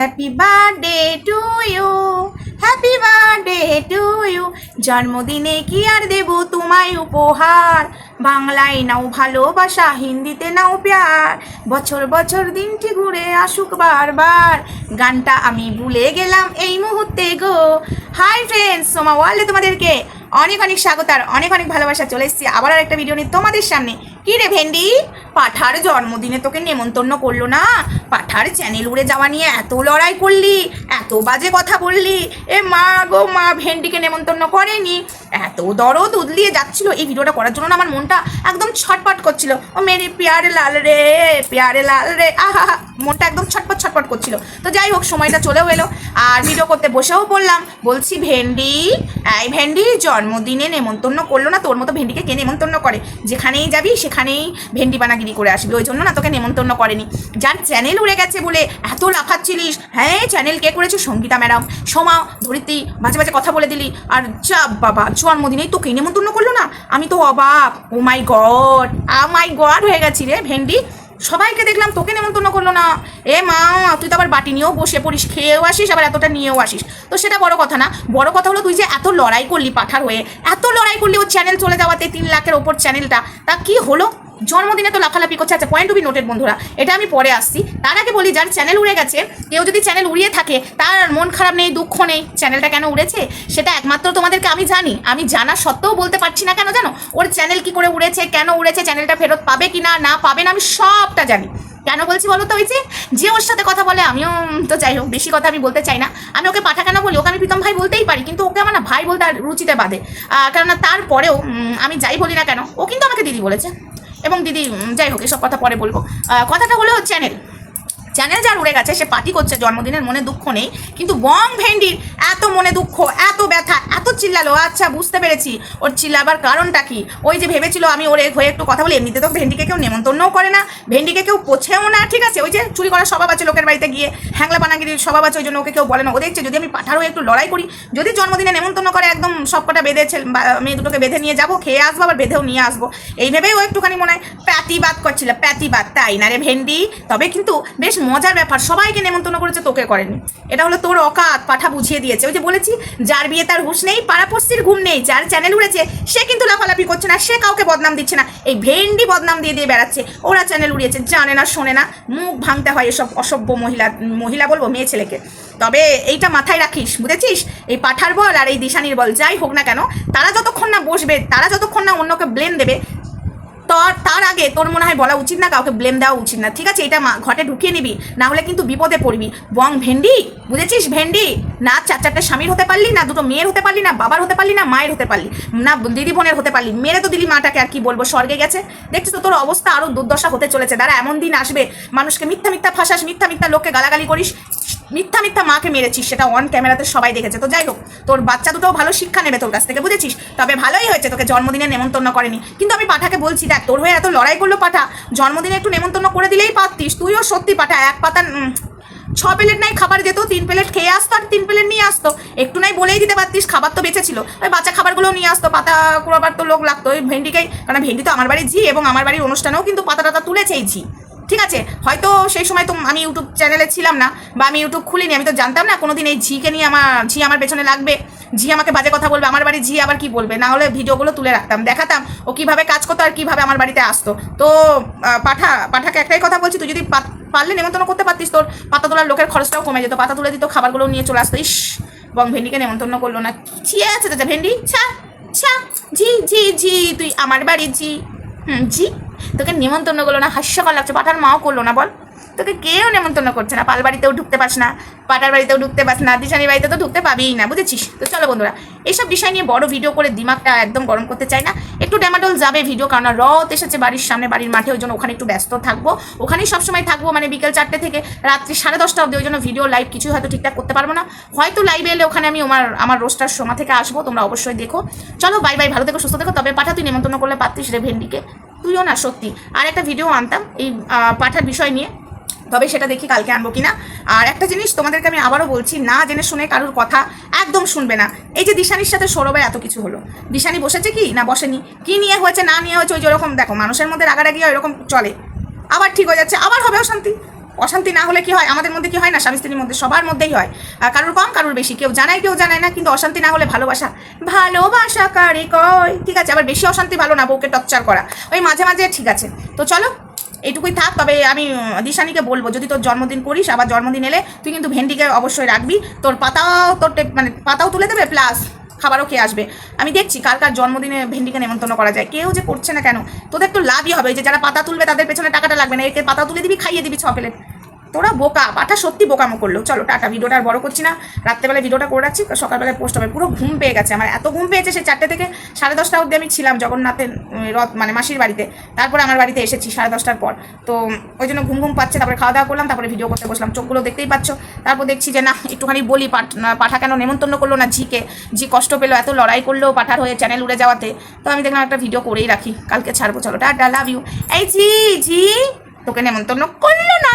Happy birthday to you happy birthday to you জন্মদিনে কি আর দেব তোমায় উপহার? বাংলায় নাও ভালোবাসা, হিন্দিতে নাও প্যার। বছর বছর দিনটি ঘুরে আসুক বারবার। গানটা আমি ভুলে গেলাম এই মুহূর্তে গো। হাই ফ্রেন্ডস সোমা ওয়ার্ল্ডে তোমাদেরকে। অনেক অনেক স্বাগত আর অনেক অনেক ভালোবাসা চলে এসেছি। আবার আর একটা ভিডিও নিয়ে তোমাদের সামনে। কি রে ভেন্ডি? পাঠার জন্মদিনে তোকে নেমন্তন্ন করল না? পাঠার চ্যানেল উড়ে যাওয়া নিয়ে এত লড়াই করলি, এত বাজে কথা বললি। এ মা গো, মা, ভেন্ডিকে নেমন্তন্ন করেনি। এত দরদ উদলিয়ে যাচ্ছিল। এই ভিডিওটা করার জন্য না আমার মনটা একদম ছটপট করছিল। ও মেরি পেয়ারে লাল রে, পেয়ারে লাল রে। আহা, মনটা একদম ছটপট ছটপট করছিল। তো যাই হোক, সময়টা চলেও এলো। আর ভিডিও করতে বসেও পড়লাম। বলছি, ভেন্ডি, এই ভেন্ডি জন্মদিনে নেমন্তন্ন করল না, তোর মতো ভেন্ডিকে কে নেমন্তন্ন করে? যেখানেই যাবি, সেখানেই ভেন্ডি বানাগিরি করে আসবি। ওই জন্য না তোকে নেমন্তন্ন করেনি। যার চ্যানেল উড়ে গেছে বলে এত লাফাচ্ছিলিস। হ্যাঁ চ্যানেল কে করেছ? সঙ্গীতা ম্যাডাম সোমা, ধরিত্রী, মাঝে মাঝে কথা বলে দিলি। আর যা বাবা, জন্মদিনেই তোকে নেমন্তন্ন করল না? আমি তো অবাক। ও মাই গড আ মাই গড হয়ে গেছি রে ভেন্ডি। সবাইকে দেখলাম, তোকে নেমন্তন্ন করল না। এ মা, তুই তো আবার বাটি নিয়েও বসে পড়িস, খেয়েও আসিস, আবার এতটা নিয়েও আসিস। তো সেটা বড় কথা না, বড় কথা হলো তুই যে এত লড়াই করলি পাঠার হয়ে, এত লড়াই করলি ওর চ্যানেল চলে যাওয়াতে, তিন লাখের ওপর চ্যানেলটা তা কি হলো? জন্মদিনে তো লাফালাফি করছে। আচ্ছা পয়েন্ট টু বি নোটেড বন্ধুরা এটা আমি পরে আসছি। তার আগে বলি যার চ্যানেল উড়ে গেছে কেউ যদি চ্যানেল উড়িয়ে থাকে তার মন খারাপ নেই দুঃখ নেই। চ্যানেলটা কেন উড়েছে? সেটা একমাত্র তোমাদেরকে আমি জানি। আমি জানা সত্ত্বেও বলতে পারছি না কেন জানো? ওর চ্যানেল কি করে উড়েছে কেন উড়েছে চ্যানেলটা ফেরত পাবে কি না না পাবে না আমি সবটা জানি। কেন বলছি বলো তো ওই যে যে ওর সাথে কথা বলে আমিও তো যাই হোক বেশি কথা আমি বলতে চাই না। আমি ওকে পাঠা কেন বলি ওকে আমি প্রীতম ভাই বলতেই পারি কিন্তু ওকে আমার না ভাই বলতে আর রুচিতে আহ, কেননা তারপরেও আমি যাই বলি না কেন ও কিন্তু আমাকে দিদি বলেছে। এবং দিদি যাই হোক, এসব কথা পরে বলব। কথাটা হলো চ্যানেল। চ্যানেল যার উড়ে গেছে, সে পার্টি করছে জন্মদিনের, মনে দুঃখ নেই। কিন্তু বং ভেন্ডির এত মনে দুঃখ, এত চিল্লালো আচ্ছা বুঝতে পেরেছি। ওর চিল্লাবার কারণটা কি? ওই যে ভেবেছিল আমি ওর হয়ে একটু কথা বলি, এমনিতে তো ভেন্ডিকে কেউ নেমন্তন্নও করে না। ভেন্ডিকে কেউ পোছেও না, ঠিক আছে? ওই যে চুরি করার স্বভাব আছে লোকের বাড়িতে গিয়ে হ্যাংলা পানাগিরির স্বভাব আছে ওই জন্য ওকে কেউ বলে না। ও দেখছে যদি আমি পাঠার হয়ে একটু লড়াই করি, যদি জন্মদিনে নেমন্তন্ন করে একদম সবকটা বেঁধে মেয়ে দুটোকে বেঁধে নিয়ে যাব, খেয়ে আসব, আবার বেঁধেও নিয়ে আসব। এই ভেবেই ও একটুখানি মনে হয় প্যাতিবাদ করছিল, প্যাতিবাদ, তাই না রে ভেন্ডি? তবে কিন্তু বেশ মজার ব্যাপার, সবাইকে নেমন্তন্ন করেছে, তোকে করেনি। এটা হলো তোর অকাত, পাঠা বুঝিয়ে দিয়েছে। ওই যে বলেছি, যার বিয়ে তার হুশ নেই পাড়াপড়শির ঘুম নেই, যার চ্যানেল উড়েছে, সে কিন্তু লাফালাফি করছে না, সে কাউকে বদনাম দিচ্ছে না। এই ভেন্ডি বদনাম দিয়ে দিয়ে বেড়াচ্ছে, ওরা চ্যানেল উড়িয়েছে, জানে না, শোনে না, মুখ ভাঙতে হয় এসব অসভ্য মহিলা মহিলা বলব, মেয়ে ছেলেকে। তবে এইটা মাথায় রাখিস, বুঝেছিস? এই পাঠার বল আর এই দিশানির বল, যাই হোক না কেন, তারা যতক্ষণ না বসবে, তারা যতক্ষণ না অন্যকে ব্লেম দেবে তোর, তার আগে তোর মনে হয় বলা উচিত না, কাউকে ব্লেম দেওয়া উচিত না। ঠিক আছে, এটা ঘটে ঢুকিয়ে নিবি না হলে কিন্তু বিপদে পড়বি। বং, ভেন্ডি, বুঝেছিস? ভেন্ডি, না চার চারটে স্বামীর হতে পারলি, না দুটো মেয়ের হতে পারলি, না বাবার হতে পারলি, না মায়ের হতে পারলি, না দিদি বোনের হতে পারলি। মেরে তো দিলি মাটাকে, আর কি বলব, স্বর্গে গেছে। দেখছিস তো, তোর অবস্থা আরও দুর্দশা হতে চলেছে। দাঁড়া, এমন দিন আসবে, মানুষকে মিথ্যা মিথ্যা ফাঁসাস, মিথ্যা মিথ্যা লোককে গালাগালি করিস। মিথ্যা মিথ্যা মাকে মেরেছিস, সেটা অন ক্যামেরাতে সবাই দেখেছে। তো যাই হোক, তোর বাচ্চা দুটোও ভালো শিক্ষা নেবে তোর কাছ থেকে, বুঝেছিস? তবে ভালোই হয়েছে, তোকে জন্মদিনে নেমন্তন্ন করেনি। কিন্তু আমি পাঠাকে বলছি, দেখ, তোর হয়ে এত লড়াই করল পাঠা, জন্মদিনে একটু নেমন্তন্ন করে দিলেই পারতিস, তুইও সত্যি পাঠা, এক পাতা ছ প্লেট নাই খাবার যেত, তিন প্লেট খেয়ে আসতো আর তিন প্লেট নিয়ে আসতো। একটু নাই বলেই দিতে পারতিস, খাবার তো বেঁচে ছিল। ওই বাচ্চা খাবারগুলোও নিয়ে আসতো, পাতা কুড়াবার তো লোক লাগতো, ওই ভেন্ডিকেই, কারণ ভেন্ডি তো আমার বাড়ি ঝি এবং আমার বাড়ির অনুষ্ঠানেও কিন্তু পাতা টাতা তুলেছেই ঝি। ঠিক আছে, হয়তো সেই সময় তো আমি ইউটিউব চ্যানেলে ছিলাম না, বা আমি ইউটিউব খুলিনি, আমি তো জানতাম না, কোনোদিন এই ঝিকে নিয়ে আমার, ঝি আমার পেছনে লাগবে, ঝি আমাকে বাজে কথা বলবে, আমার বাড়ি ঝি আবার কি বলবে? না হলে ভিডিওগুলো তুলে রাখতাম, দেখাতাম, ও কীভাবে কাজ করতো আর কীভাবে আমার বাড়িতে আসতো। তো পাঠা, পাঠাকে একটাই কথা বলছি, তুই যদি পারলে নেমন্তন্ন করতে পারতিস তোর, পাতা তোলার লোকের খরচটাও কমে যেত, পাতা তুলে দিত, খাবারগুলো নিয়ে চলে আসতো, ইস, বং ভেন্ডিকে নেমন্তন্ন করল না। ছি আছে ভেন্ডি, ছা ছা, ঝি ঝি ঝি, তুই আমার বাড়ি ঝি। জি। তোকে নিমন্ত্রণ করল না হাস্যকর লাগছে পাঠার মাও করল না বল। তোকে কেউ নেমন্তন্ন করছে না। পাল বাড়িতেও ঢুকতে পারছ না, পাটার বাড়িতেও ঢুকতে পারছ না, দিশানির বাড়িতে তো ঢুকতে পাবিই না, বুঝেছিস? তো চলো বন্ধুরা এইসব বিষয় নিয়ে বড় ভিডিও করে দিমাগটা একদম গরম করতে চাই না। একটু ডেমাডোল যাবে ভিডিও কারণ রথ এসেছে বাড়ির সামনে, বাড়ির মাঠে, ওই জন্য ওখানে একটু ব্যস্ত থাকব। ওখানেই সবসময় থাকব মানে বিকেল চারটে থেকে রাত্রি সাড়ে দশটা অবধি, ওই জন্য ভিডিও লাইভ কিছু হয়তো ঠিকঠাক করতে পারব না। হয়তো লাইভে এলে ওখানে আমি আমার আমার রোস্টার সময় থেকে আসব, তোমরা অবশ্যই দেখো। চলো বাই বাই ভালো থেকো, সুস্থ থেকো। তবে পাঠা, তুই নেমন্তন্ন করলে পারতিস রে ভেন্ডিকে। তুইও না, সত্যি। আর একটা ভিডিও আনতাম, এই পাঠার বিষয় নিয়ে। তবে সেটা দেখি কালকে আনব কিনা। আর একটা জিনিস তোমাদেরকে আমি আবারও বলছি, না জেনে শুনে কারুর কথা একদম শুনবে না। এই যে দিশানির সাথে সৌরভের এত কিছু হলো। দিশানি বসেছে কি? না বসেনি। কি নিয়ে হয়েছে, না নিয়ে হয়েছে, ওই যেরকম দেখো, মানুষের মধ্যে রাগারাগি হয়, এরকম চলে। আবার ঠিক হয়ে যাচ্ছে, আবার হবে অশান্তি। অশান্তি না হলে কি হয়? আমাদের মধ্যে কি হয় না? স্বামী স্ত্রীর মধ্যে, সবার মধ্যেই হয়। কারোর কম, কারোর বেশি। কেউ জানায় কেউ জানায় না, কিন্তু অশান্তি না হলে ভালোবাসা। ভালোবাসা কারে কয়? ঠিক আছে, আবার বেশি অশান্তি ভালো না, বউকে টর্চার করা। ওই মাঝে মাঝে, ঠিক আছে। তো চলো এইটুকুই থাক, তবে আমি দিশানিকে বলব, যদি তোর জন্মদিন করিস, আবার জন্মদিন এলে তুই কিন্তু ভেন্ডিকে অবশ্যই রাখবি। তোর পাতাও, তোর মানে পাতাও তুলে দেবে, প্লাস খাবারও খেয়ে আসবে। আমি দেখছি কার কার জন্মদিনে ভেন্ডিকে নেমন্তন্ন করা যায়। কেউ যে করছে না কেন, তোদের তো লাভই হবে। যে যারা পাতা তুলবে, তাদের পেছনে টাকাটা লাগবে না। একে পাতা তুলে দিবি, খাইয়ে দিবি ছ প্লেট। তোরা বোকা পাটা সত্যি বোকামো করল চলো, টাটা, ভিডিওটা আর বড় করছি না। রাত্রেবেলা ভিডিওটা করে রাখছি, সকালবেলায় পোস্ট হবে। পুরো ঘুম পেয়ে গেছে আমার। এত ঘুম পেয়েছে সে চারটে থেকে সাড়ে দশটা অবধি আমি ছিলাম জগন্নাথের রথ মানে মাসির বাড়িতে। তারপরে আমার বাড়িতে এসেছি সাড়ে দশটার পর। তো ওই জন্য ঘুম ঘুম পাচ্ছে, তারপরে খাওয়া দাওয়া করলাম, তারপরে ভিডিও করতে বসলাম। চোখগুলো দেখতেই পাচ্ছ। তারপর দেখছি যে না, একটুখানি বলি, পাঠ কেন নেমন্তন্ন করল না ঝিকে? ঝি কষ্ট পেল, এত লড়াই করল পাঠার হয়ে চ্যানেল উড়ে যাওয়াতে। তো আমি দেখলাম একটা ভিডিও করেই রাখি। কালকে ছাড়বো, চলো, টাটা লাভ ইউ এই ঝি ঝি, তোকে নেমন্তন্ন করল না।